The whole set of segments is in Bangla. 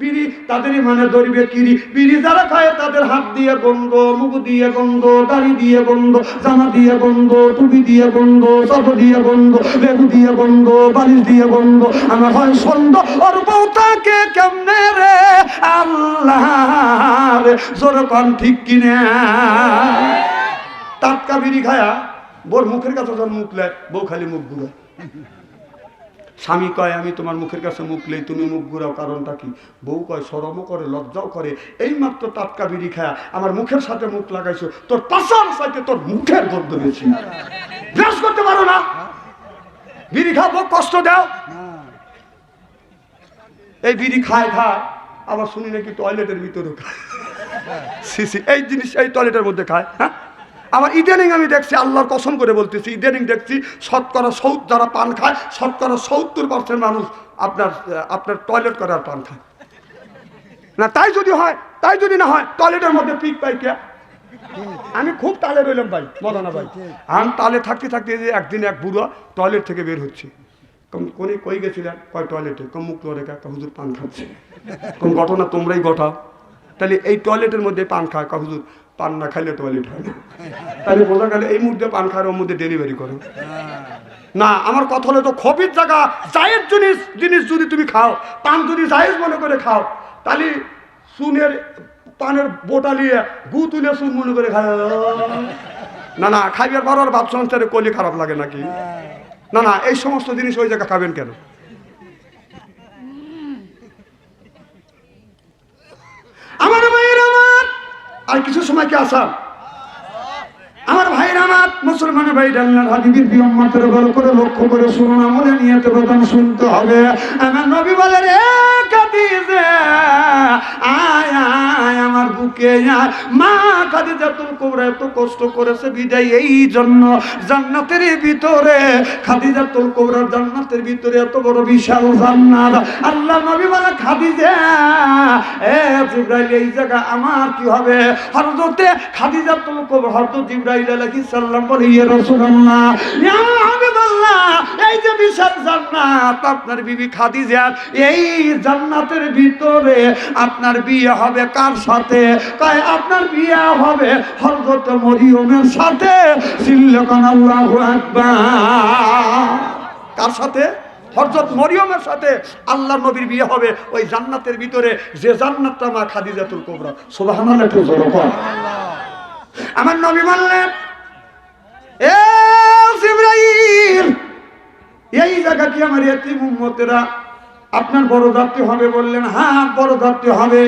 বিড়ি মানে ধরবে কিরি। বিড়ি যারা খায় তাদের হাত দিয়ে গন্ধ, মুখ দিয়ে গন্ধ, দাড়ি দিয়ে গন্ধ, জামা দিয়ে গন্ধ, টুপি দিয়ে গন্ধ দিয়ে গন্ধ লেবু দিয়ে গন্ধ, বালিশ দিয়ে গন্ধ। আমার হয় কেমনে রে? আল্লাহ জোর পান ঠিক কিনে? টাটকা বিড়ি খায়া বোর মুখের কাছে যখন মুখ লেয়, বউ খালি মুখ ঘুরায়। স্বামী কয়, আমি তোমার মুখের কাছে মুখ লেই, তুমি মুখ ঘুরাও, কারণটা কি? বউ কয় সরমও করে, লজ্জাও করে। এই মাত্র টাটকা বিড়ি খায়া আমার মুখের সাথে মুখ লাগাইছো, তোর পাশার সাথে তোর মুখের দর ধরেছি ব্রাশ করতে পারো না। বিড়ি খাও, বউ কষ্ট দাও। এই বিড়ি খায় খায়, আবার শুনি নাকি টয়লেটের ভিতরে খায়। এই জিনিস এই টয়লেটের মধ্যে খায় হ্যাঁ? আবার ইদানিং আমি দেখছি আল্লাহর কসম করে বলতেছি, ইদানিং দেখছি শতকরা সৌদ যারা পান খায়, শতকরা সত্তর পার্সেন্ট মানুষ আপনার আপনার টয়লেট করার পান খায়। না, তাই যদি হয়, তাই যদি না হয় টয়লেটের মধ্যে পিক পাই কে? আমি খুব তালে রইলাম ভাই, মদানা ভাই। আমি তালে থাকতে থাকতে যে একদিন এক বুড়ো টয়লেট থেকে বের হচ্ছে। কোনে কই গেছিলেন? কয় টয়লেটে কম করে কা হুজুর পান খাচ্ছে। কোন ঘটনা তোমরাই ঘটাও। তাহলে এই টয়লেটের মধ্যে পান খায় হুজুর পান না খাইলে টয়লেট হয় না। তাহলে বোঝা গেলে এই মুহূর্তে পান খায় ওর মধ্যে ডেলিভারি করো। না, আমার কথা হলো তো খবির জায়গা, জায়েজ জিনিস জিনিস যদি তুমি খাও, পান যদি জায়েজ মনে করে খাও, তাহলে সুনের, পানের বোটা নিয়ে গু তুলে সুন মনে করে খাও। না না, খাইবার বারবার ভাব সংসারে কলি খারাপ লাগে নাকি? না না, এই সমস্ত জিনিস ওই জায়গা খাবেন কেন আমার ভাইয়ের আমার আর কিছু সময় কি আসাম আমার ভাইয়ের আমার মুসলমানের ভাই ডাল্লার হাবিবির বিয়ম্মাতের গল করে লক্ষ্য করে শুনুন, আমলে নিয়ত প্রথম শুনতে হবে। আমার নবী বলে, রে কাদিজে আ আমার বুকে মা কাদিজা তোর কোবরা এত কষ্ট করেছে বিদায় এই জন্য জান্নাতের ভিতরে খাদিজা তোর কোবরার জান্নাতের ভিতরে এত বড় বিশাল জান্নাত। আল্লাহ নবী বলে, খাদিজা, এ জিব্রাইল, এই জায়গা আমার কি হবে? হরজতে খাদিজা তোর কোবরা হরজত জিব্রাইল আলাইহিস সালাম বলে, ইয়া রাসূলুল্লাহ, ইয়া হাবিবাল্লাহ, এই যে বিশাল জান্নাত, আপনার বিবি খাদিজা এই জান্নাতের ভিতরে আপনার বিয়ে হবে কার সাথে? কয়, আপনার বিয়ে হবে হযরত মরিয়মের সাথে। কার সাথে? হযরত মরিয়মের সাথে। আল্লাহ নবীর বিয়ে হবে ওই জান্নাতের ভিতরে, যে জান্নাতটা মা খাদিজাতুল কুবরা। সুবহানাল্লাহ, একটু। আমার নবী বললেন এই জায়গা কি আমার এতিম আপনার বড় যাত্রী হবে? বললেন হ্যাঁ বড় যাত্রী হবে।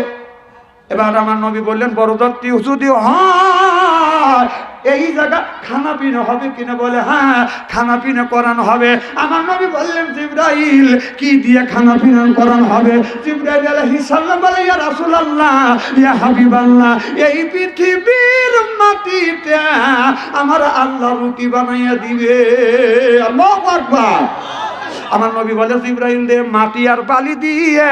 এবার আমার নবী বললেন, বড় যাত্রী যদি হয়, এই জায়গা খানা পিনা হবে কিনা বলে হ্যাঁ খানা পিনা করানো হবে। আমার নবী বললেন, জিব্রাইল, কি দিয়ে খানা পিনা করানো হবে? জিব্রাইল আলাইহিস সালাম বলে, ইয়া রাসূলুল্লাহ, ইয়া হাবিবাল্লাহ, এই পৃথিবীর মাটিতে আমার আল্লাহ রুটি বানাইয়া দিবে। আল্লাহু আকবার। আমার নবী বলে ইব্রাহিম দে, মাটি আর বালি দিয়ে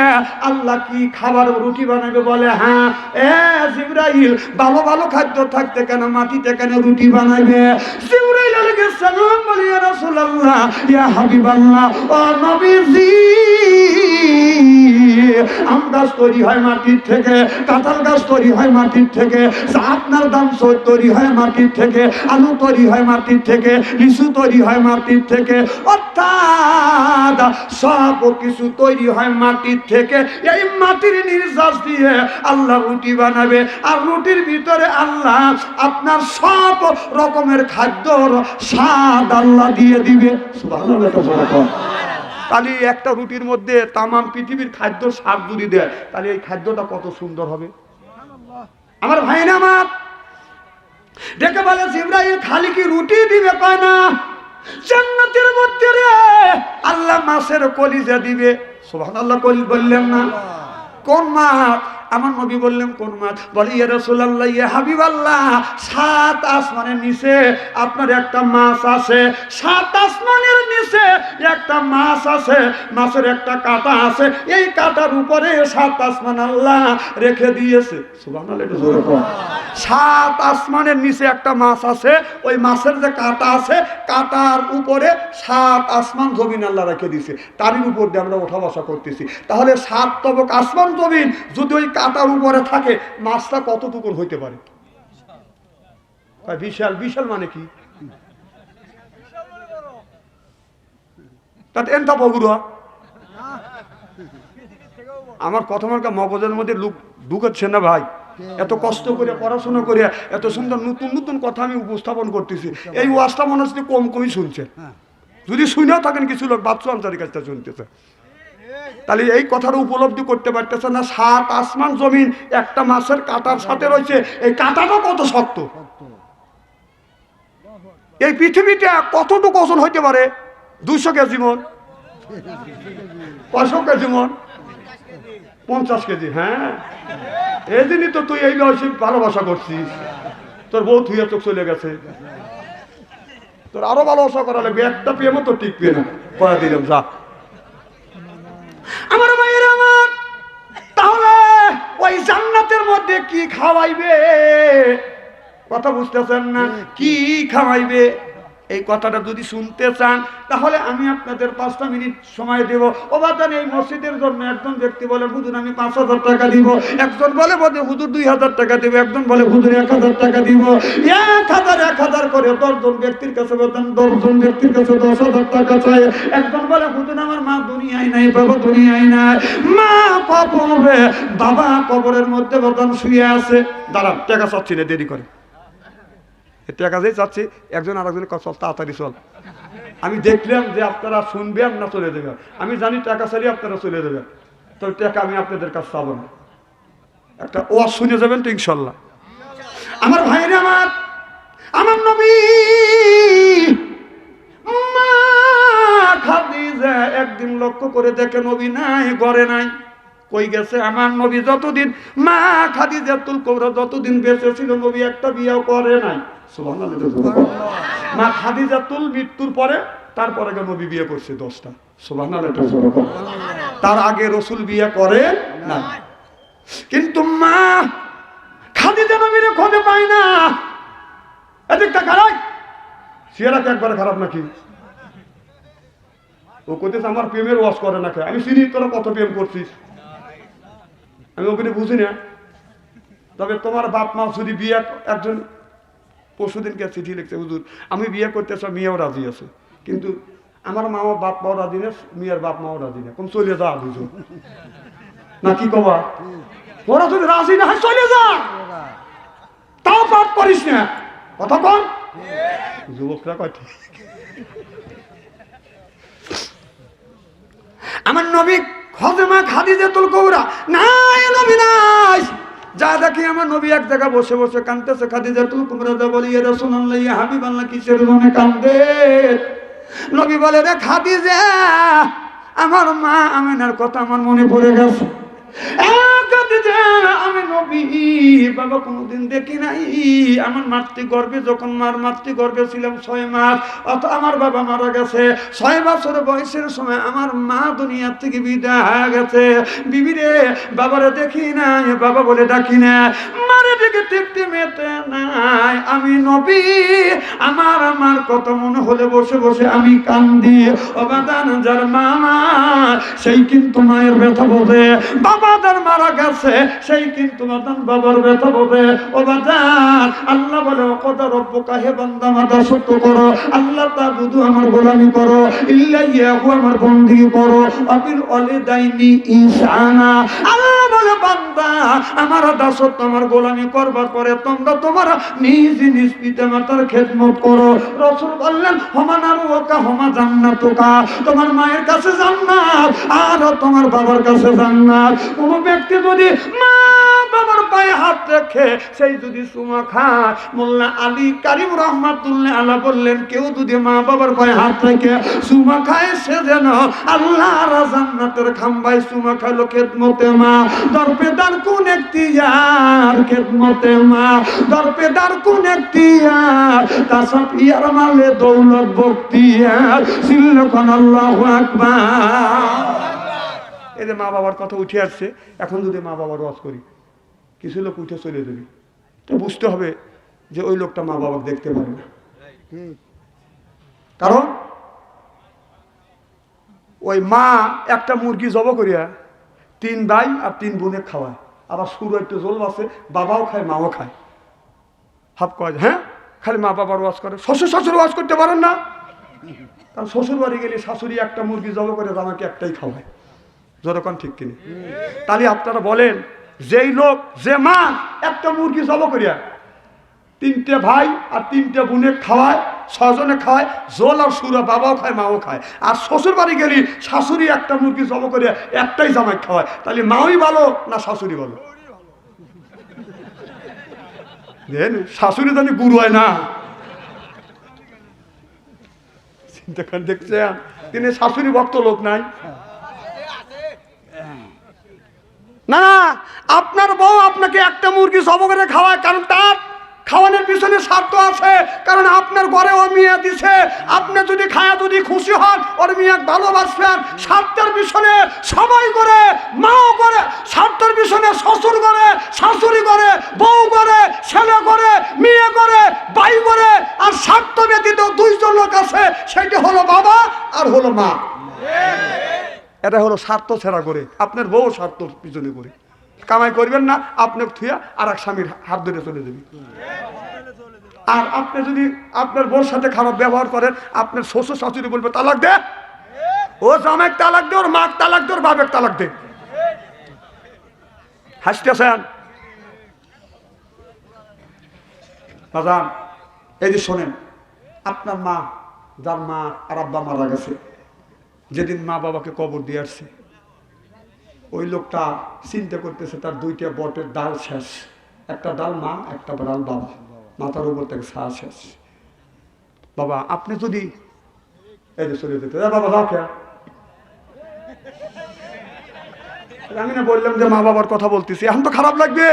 আল্লাহ কি খাবার রুটি বানাবে? বলে হ্যাঁ এ জিব্রাইল, ভালো ভালো খাদ্য থাকতে কেন, মাটিতে কেন রুটি বানাবে? জিব্রাইল আলাইহিস সালাম ইয়া রাসূলুল্লাহ, ইয়া হাবিবাল্লাহ, ও নবীজি, আম গাছ তৈরি হয় মাটির থেকে, কাঁঠাল গাছ তৈরি হয় মাটির থেকে, আপনার দাম তৈরি হয় মাটির থেকে, আলু তৈরি হয় মাটির থেকে, লিচু তৈরি হয় মাটির থেকে, অর্থাৎ সব কিছু তৈরি হয় মাটির থেকে। এই মাটির নির্যাস দিয়ে আল্লাহ রুটি বানাবে। আর রুটির ভিতরে আল্লাহ আপনার সব রকমের খাদ্যর স্বাদ আল্লাহ দিয়ে দিবে। তাহলে একটা রুটির মধ্যে তামাম পৃথিবীর খাদ্য স্বাদ যদি দেয় তাহলে এই খাদ্যটা কত সুন্দর হবে? আমার ভাই না আমার ডেকে বলে ইব্রাহিম খালি কি রুটি দিবে? পায় না। জান্নাতের মধ্যে রে। আল্লাহ মাছের কলিজা দিবে। সুবহানাল্লাহ কলি বললেন না। কোন মাছ? আমার নবী বললেন, কোন মাছ? বলে, ইয়া রাসূলুল্লাহ, ইয়া হাবিবাল্লাহ, সাত আসমানের নিচে আপনার একটা মাছ আছে। সাত আসমানের নিচে একটা মাছ আছে, মাছের একটা কাঁটা আছে। এই কাঁটার উপরে সাত আসমান আল্লাহ রেখে দিয়েছে। সাত আসমানের নিচে একটা মাছ আছে, ওই মাছের যে কাঁটা আছে, কাঁটার উপরে সাত আসমান জমিন আল্লাহ রেখে দিয়েছে। তারই উপর দিয়ে আমরা ওঠা বসা করতেছি। তাহলে সাত তবক আসমান জমিন, যদি ওই কাঁটার উপরে থাকে মাছটা কতটুকু হইতে পারে? বিশাল বিশাল মানে কি? তাতে এনটা বগুড়া। আমার কথা মার্কা মগজের মধ্যে লুক ঢুকাচ্ছে না ভাই। এত কষ্ট করে পড়াশোনা করে এত সুন্দর নতুন নতুন কথা আমি উপস্থাপন করতেছি। এই ওয়াজটা মনে হচ্ছে কম কমই শুনছে। যদি শুনেও থাকেন কিছু লোক বাচ্চু আনসারি কাছটা শুনতেছে। তাহলে এই কথাটা উপলব্ধি করতে পারতেছে না। সাত আসমান জমিন, একটা মাছের কাঁটার সাথে রয়েছে। এই কাঁটাটা কত শক্ত? এই পৃথিবীতে কতটুকু ওজন হইতে পারে? দুশো কেজি মন। কশো কেজি মন। পঞ্চাশ কেজি হ্যাঁ। এই দিনই তো তুই এই বয়সে ভালোবাসা করছিস। তোর বউ থুইয়া চোখ চলে গেছে। তোর আরও ভালোবাসা করা লাগবে একটা প্রেমও তো টিকবে না। করা দিলাম যা। আমার ভাইয়ের আমার। তাহলে ওই জান্নাতের মধ্যে কি খাওয়াইবে? কথা বুঝতেছেন না? কি খাওয়াইবে? এই কথাটা যদি শুনতে চান, তাহলে আমি আপনাদের পাঁচটা মিনিট সময় দেব। ওবাদান এই মসজিদের জন্য একজন ব্যক্তি বলে, হুজুর, আমি পাঁচ হাজার টাকা দিব। একজন বলে বলে হুজুর দুই হাজার টাকা দিব। একজন বলে, হুজুর, এক হাজার টাকা দিব। এক হাজার এক হাজার করে দশজন ব্যক্তির কাছে বলতেন, দশজন ব্যক্তির কাছে দশ হাজার টাকা চাই। একজন বলে, হুজুর, আমার মা দুনিয়ায় নাই, বাবা দুনিয়ায় নাই। মা কবরে, বাবা কবরের মধ্যে বলতেন, শুয়ে আছে। দাঁড়ান, টাকা চাচ্ছি না, দেরি করে। টাকা যেই চাচ্ছি একজন আর একজন চল, তাড়াতাড়ি চল। আমি দেখলাম যে আপনারা শুনবেন না চলে দেবেন আমি জানি টাকা চাইলে আপনারা চলে দেবেন তো টাকা আমি আপনাদের কাছে চাবো না। একটা ও শুনে যাবেন তো, ইনশাল্লাহ। আমার ভাইরে আমার আমার নবী একদিন লক্ষ্য করে দেখে নবী নাই, ঘরে নাই। কই গেছে আমার নবী যতদিন, মা খাদিজা তুল কবরা যতদিন বেঁচে ছিল, নবী একটা বিয়েও করে নাই। মা খাদিজা তুল মৃত্যুর পরে, তারপরে গিয়ে নবী বিয়ে করছে দশটা। সুবহানাল্লাহ। তার আগে রসুল বিয়ে করে না কিন্তু মা, খাদিজা নবীর খোঁজে পায় না। এদিকটা খারাপ সিয়ারা কি একবারে খারাপ নাকি? ও কইতেছে, আমার প্রেমের ওয়াশ করে না খেয়ে আমি চিনি তোরা কত প্রেম করছিস। আমি ওখানে বুঝি না তবে তোমার বাপ মা যদি বিয়ে একজন পরশুদিনকে চিঠি লিখছে, হুজুর, আমি বিয়ে করতে চাই মেয়েও রাজি আছে। কিন্তু আমার মা ও বাপ মাও রাজি না, মেয়ের বাপ মাও রাজি না। কোন চলে যা দুজন না, কি কবা? ওরা যদি রাজি না হয়, চলে যা। তাও পাপ করিস না। কথা কন যুবকরা কয়, ঠিক। আমার নবী খজমা খাদিজে তুল কৌরা নাই নবী, নাই। যা দেখি আমার নবী এক জায়গায় বসে বসে কানতেছে খাদিজা তুমি কুমরা দা বলি এরা শুনান লাইয়া হাবিব আল্লাহ কিসের জন্য কান্দে? নবী বলে, রে খাদিজা, আমার মা আমিনার কথা আমার মনে পড়ে গেছে। বাবা কোনোদিন দেখি নাই। আমার মাতৃ গর্ভে যখন মার মাতৃ গর্ভে ছিলাম ছয় মাস, অত আমার বাবা মারা গেছে। ছয় বছর বয়সের সময় আমার মা দুনিয়ার থেকে বিদায় হয়ে গেছে। বিবিরে বাবারে দেখি নাই, বাবা বলে ডাকি না। মারে ডেকে তৃপ্তি মেতে নাই। আমি নবী, আমার আমার কত মনে হলে বসে বসে আমি কান্দি। অবাদান যার মামা, সেই কিন্তু মায়ের ব্যথা বোধে। বাবা যার মারা গেছে, সেই কিন্তু বাদান বাবার ব্যথা বোধে। অবাদান আল্লাহ বলে কত রব্য কাহে বান্দা, মাদা সত্য করো। আল্লাহ তা বুধু আমার গোলামি করো। ইল্লা ইয়াহু আমার বন্দি করো। আবিল অলে দাইনি ইসানা আল্লাহ বলে, বান্দা, আমার আমার গোলামি করবার পরে তোমরা তোমার নিজ নিজ পিতা মাতার খেদমত করো। রসুল বললেন হমানার ওকা হমা জান্নাত কা তোমার মায়ের কাছে জান্নাত আর তোমার বাবার কাছে জান্নাত। কোন ব্যক্তি যদি মা বাবার পায়ে হাত রেখে সেই যদি সুমা খায়, মোল্লা আলী কারিম রহমাতুল্লাহ আল্লাহ বললেন, কেউ যদি মা বাবার পায়ে হাত রেখে সুমা খায়, সে যেন আল্লাহ জান্নাতের খাম্বাই সুমা খাইলো খেদমতে মা। দরপেদার কোন একটি ইয়ার খেদমতে মা। দরপেদার কোন একটি ইয়ার তাসব ইয়ার মালে দৌলত বক্তিয়ার। সিল্লখন আল্লাহ আকবার। যে মা বাবার কথা উঠে আসছে, এখন যদি মা বাবার ওয়াজ করি, কিছু লোক উঠে চলে যাবে। তো বুঝতে হবে যে ওই লোকটা মা বাবা দেখতে পারে না। কারণ ওই মা একটা মুরগি জব করিয়া তিন ভাই আর তিন বোনে খাওয়ায়। আবার শুরু একটু জল আছে বাবাও খায়, মাও খায়। হাফ কয় হ্যাঁ? খালি মা বাবার ওয়াজ করে। শ্বশুর শাশুড়ি ওয়াজ করতে পারেন না। কারণ শ্বশুর বাড়ি গেলে শাশুড়ি একটা মুরগি জব করে আমাকে একটাই খাওয়ায়। যতক্ষণ ঠিক কিনি? তাহলে আপনারা বলেন, যেই লোক, যে মা, একটা মুরগি জব করিয়া তিনটে ভাই আর তিনটে বোনে খাওয়ায় ছজনে খায় জোল আর সুরা বাবাও খায়, মাও খায়। আর শ্বশুর বাড়ি গেলি শাশুড়ি একটা মুরগি জব করিয়া একটাই জামাই খাওয়ায়। তাহলে মাওই ভালো না শাশুড়ি ভালো? শাশুড়ি জানি গুরু হয় না। চিন্তা করে দেখছেন? তিনি শাশুড়ি ভক্ত লোক নাই। না না, আপনার বউ আপনাকে একটা মুরগি সব করে খাওয়ায়, কারণ তার খাওয়ানোর পিছনে স্বার্থ আছে, কারণ আপনার ঘরে ও মিয়া দিছে। আপনি যদি খায়া যদি খুশি হন, ওর মিয়া ভালোবাসবেন স্বার্থের পিছনে সবাই করে, মাও করে, স্বার্থের পিছনে শ্বশুর করে, শাশুড়ি করে, বউ করে, ছেলে করে, মেয়ে করে বাই করে, আর স্বার্থ ব্যতীত দুইজন লোক আছে, সেটি হলো বাবা আর হলো মা। এটা হলো স্বার্থ ছেড়া করে। আপনার বউ স্বার্থ পিছনে করে কামাই করবেন না, আপনি থুয়া আর এক স্বামীর হাত ধরে চলে যাবে। আর আপনি যদি আপনার বউর সাথে খারাপ ব্যবহার করেন, আপনার শ্বশুর শাশুড়ি বলবে, তালাক দে। ও জামাইক তালাক দে, ওর মাক তালাক দে, ওর বাবেক তালাক দে। হাসতেছেন এই যে শোনেন, আপনার মা, যার মা আর আব্বা মারা গেছে। যেদিন মা বাবাকে কবর দিয়ে আসছে, ওই লোকটা চিন্তা করতেছে তার দুইটা বটের ডাল শেষ, একটা ডাল মা, একটা ডাল বাবা। মাথার উপর থেকে সা শেষ। বাবা, আপনি যদি এই যে চলে যেতে বাবা আমি না বললাম যে মা বাবার কথা বলতেছি, এখন তো খারাপ লাগবে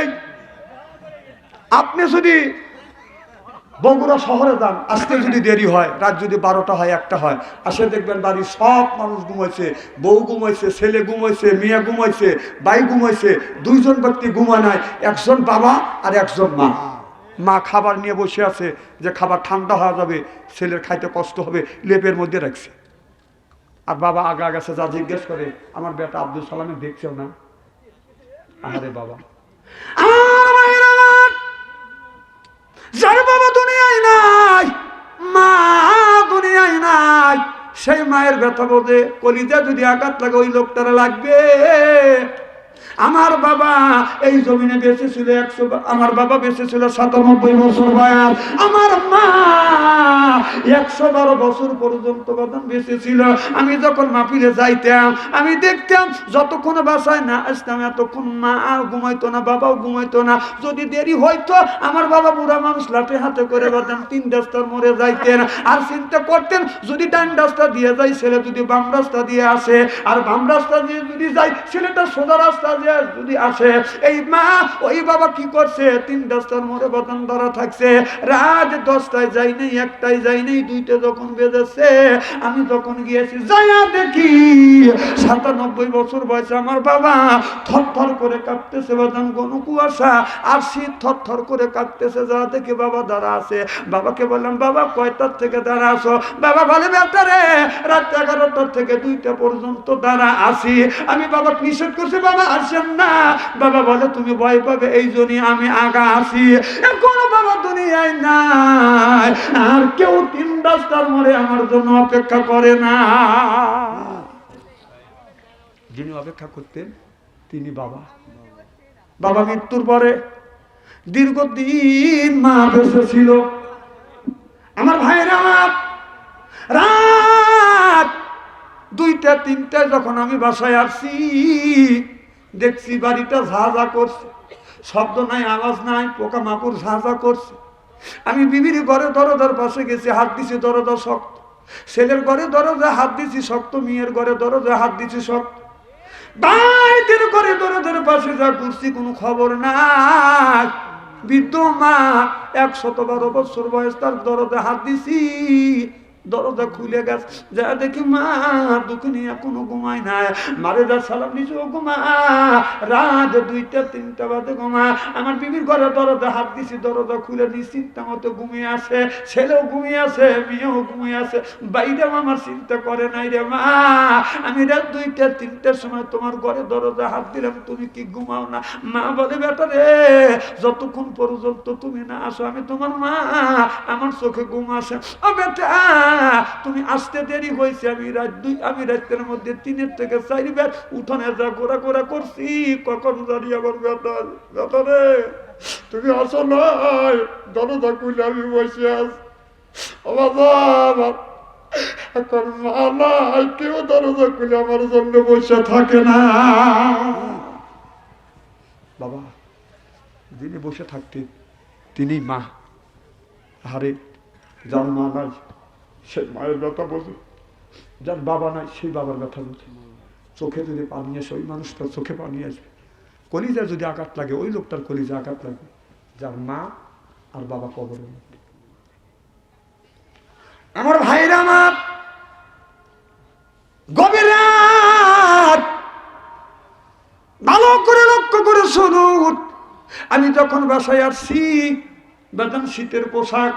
আপনি যদি বগুড়া শহরে যান আসতে যদি দেরি হয়, রাত যদি বারোটা হয়, একটা হয়। আসে দেখবেন বাড়ির সব মানুষ ঘুমাইছে, বউ ঘুমাইছে, ছেলে ঘুমাইছে, মেয়ে ঘুমাইছে, ভাই ঘুমাইছে, দুইজন ব্যক্তি ঘুমায় নাই, একজন বাবা আর একজন মা। মা খাবার নিয়ে বসে আছে যে খাবার ঠান্ডা হয়ে যাবে, ছেলের খাইতে কষ্ট হবে, লেপের মধ্যে রাখছে। আর বাবা আগা গেছে, যা জিজ্ঞেস করে, আমার বেটা আব্দুল সালামে দেখছেও না? আরে বাবা। যার বাবা দুনিয়ায় নাই, মা দুনিয়ায় নাই। সেই মায়ের ব্যথা বোধে কলিজা যদি আঘাত লাগে, ওই লোকটারা লাগবে। আমার বাবা এই জমিনে বেঁচে ছিল একশো আমার বাবা বেঁচে ছিল সাতানব্বই বছর বয়স। আমার মা একশো বারো বছর পর্যন্ত বাদাম বেঁচে ছিল। আমি যখন মাহফিলে যাইতাম, আমি দেখতাম যতক্ষণ বাসায় না আসতাম, এতক্ষণ মা আর ঘুমাইতো না, বাবাও ঘুমাইতো না। যদি দেরি হইতো, আমার বাবা বুড়া মানুষ লাঠে হাতে করে বাদাম তিন রাস্তার মোড়ে যাইতেন। আর চিন্তা করতেন, যদি ডান রাস্তা দিয়ে যায়, ছেলে যদি বাম রাস্তা দিয়ে আসে। আর বাম রাস্তা দিয়ে যদি যায়, ছেলেটা সোজা রাস্তা যদি আসে, এই মা, ওই বাবা কি করছে? তিন বাদাম ধরা থাকছে। রাত দশটায় যাই নাই যাই নাই, দুইটা যখন বেজেছে, আমি যখন গিয়েছি, যাইয়া দেখি, সাতানব্বই বছর বয়সে আমার বাবা থর থর করে কাঁপতেছে কুয়াশা, আর শীত থর থর করে কাঁপতেছে, যা দেখে বাবা দাঁড়া আছে। বাবাকে বললাম, বাবা, কয়টার থেকে দাঁড়া আসো বাবা বলে বেটারে রাত এগারোটার থেকে দুইটা পর্যন্ত দাঁড়া আসি আমি বাবা নিষেধ করছি, বাবা আসেন না। বাবা বলে, তুমি ভয় পাবে, এই জন্যই আমি আগা আসি এখন বাবা দুনিয়ায় নাই। আর কেউ তিন রাস্তার মোড়ে আমার জন্য অপেক্ষা করে না। যিনি অপেক্ষা করতেন, তিনি বাবা। বাবা মৃত্যুর পরে দীর্ঘদিন মা বেঁচে ছিল। আমার আমার রাত দুইটা, তিনটা যখন আমি বাসায় আসছি দেখছি বাড়িটা ঝা ঝা করছে। শব্দ নাই, আওয়াজ নাই পোকা মাকুর ঝাঁঝা করছে। আমি বিবির ঘরে দরজার পাশে গেছি, হাত দিছি, দরজা শক্ত। ছেলের ঘরে দরজা, হাত দিছি শক্ত, মেয়ের ঘরে দরজা, হাত দিছি শক্ত। বাইদের ঘরে দরজার পাশে যা করছি কোনো খবর নাই। বৃদ্ধ মা একশত বারো বছর বয়স, তার দরজা হাত দিছি। দরজা খুলে গেছে। যা দেখি মা দুঃখিনী এখনও ঘুমায় না। মারে যা, সালাম দিছে ও ঘুমা। রাত দুইটা, তিনটা বাদে ঘুমা। আমার বিবির ঘরে দরজা হাত দিছি, দরজা খুলে দিই চিন্তা মতো ঘুমিয়ে আসে ছেলেও ঘুমিয়ে আসে মেয়েও ঘুমিয়ে আসে বাইরেও আমার চিন্তা করে নাই রে মা। আমি রাত দুইটা, তিনটার সময় তোমার ঘরে দরজা হাত দিলাম, তুমি কি ঘুমাও না? মা বলে, বেটা রে, যতক্ষণ পর্যন্ত তুমি না আসো, আমি তোমার মা, আমার চোখে ঘুম আসে ও বেটা তুমি আসতে দেরি হয়েছে। আমি রাত দুই, আমি রাতের মধ্যে তিনের থেকে চার বের উঠানে যা ঘোরা ঘোরা করছি, কখন জানি আমার বেটা বেটা রে তুমি আসো নয় দরজা খুলে আমি বসে আমার এখন কেউ খুলে আমার জন্য থাকে না। বাবা, যিনি বসে থাকতেন তিনি মা। আরে, যার মা নাই সেই মায়ের ব্যথা বোঝে যার বাবা নাই, সেই বাবার ব্যথা বোঝে চোখে যদি পানি আসে, ওই মানুষটার চোখে পানি আসবে। কলিজা যদি আঘাত লাগে, ওই লোকটার কলিজা আঘাত লাগবে যার মা আর বাবা মধ্যে আমার ভাইরা আমার গভীর ভালো করে লক্ষ্য করে শুনুন। আমি যখন বাসায় আসছি বেতন শীতের পোশাক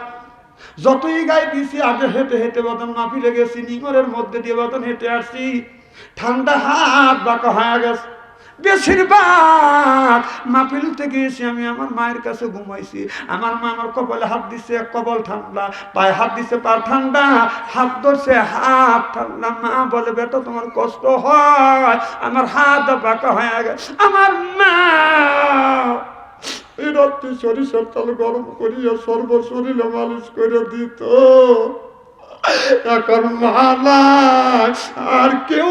যতই গায়ে দিছি, আগে হেঁটে হেঁটে বেতন মাফি গেছি, নিগরের মধ্যে দিয়ে বেতন হেঁটে আসছি। ঠান্ডা হাত বাঁকা হয়ে গেছে। বেশিরভাগ মাপিল থেকে এসে আমি আমার মায়ের কাছে ঘুমাইছি। আমার মা আমার কপালে হাত দিছে কপাল ঠান্ডা, পায়ে হাত দিছে, পা ঠান্ডা, হাত ধরছে, হাত ঠান্ডা। মা বলে, বেটা, তোমার কষ্ট হয়, আমার হাত বাঁকা হয়ে গেছে। আমার মা এই রাত্রি সরিষার তাল গরম করিয়া সর্ব শরীরে মালিশ করে দিত। এখন আর কেউ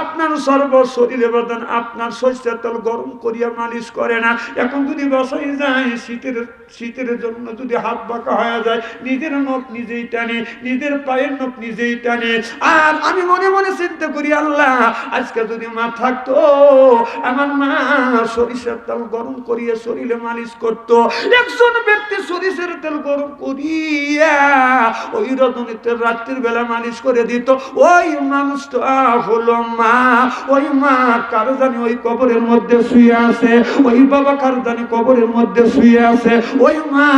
আপনার সর্ব শরীরে বদন আপনার শস্যের তেল গরম করিয়া মালিশ করে না। এখন যদি বসাই যায়, শীতের শীতের জন্য যদি হাত বাঁকা হয়ে যায়, নিজের নখ নিজেই টানে, নিজের পায়ের নখ নিজেই টানে। আর আমি মনে মনে চিন্তা করি, আল্লাহ, আজকে যদি মা থাকতো, আমার মা সরিষার তেল গরম করিয়া শরীরে মালিশ করতো। একজন ব্যক্তি সরিষার তেল গরম করিয়া ওই রজনীতে রাত্রির বেলা মালিশ করে দিত। ওই মানুষটা হলো মা। ওই মা কারও জানি ওই কবরের মধ্যে শুয়ে আছে? ওই বাবা কারও জানি কবরের মধ্যে শুয়ে আছে? ওই মা,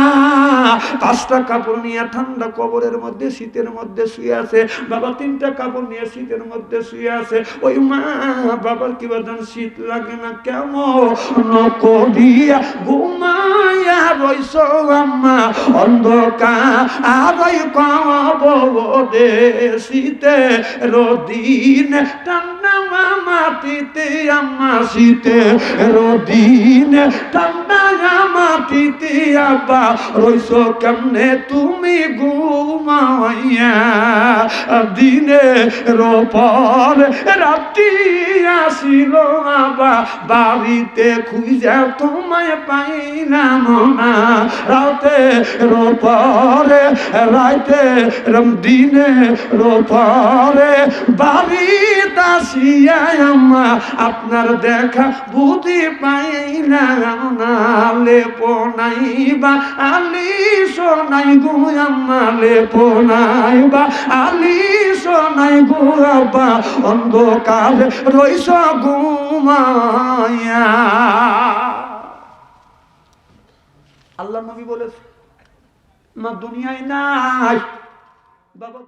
পাঁচটা কাপড় নিয়ে ঠান্ডা কবরের মধ্যে, শীতের মধ্যে শুয়ে আছে। বাবা তিনটা কাপড় নিয়ে শীতের মধ্যে শুয়ে আছে। ওই মা, বাবার কি বাদান শীত লাগে না কেমন? করিয়া রইস আম্মা, অন্ধকার। আর কবরে শীতে রদিন টান্না মাটিতে আম্মা শীতে রদিন টান্না মাটিতে আব্বা রইস কেমনে তুমি ঘুমাইয়া? দিনে রোপর রাত্রি আসিল আবা বাড়িতে খুঁজে তোমায় পাইলাম না রাতে রোপরে রাইতে রম দিনে রোপরে বাড়ি দাসিয়া আপনার দেখা বুদ্ধি পাইলাম না, লেপো নাই বা আলি সোনাই গো আম্মা, লেপো নাই বা আলি সোনাই গো আব্বা, অন্ধকার রইস ঘুমায়া আল্লাহ নবী বলেছে না দুনিয়ায় নাই। বাবা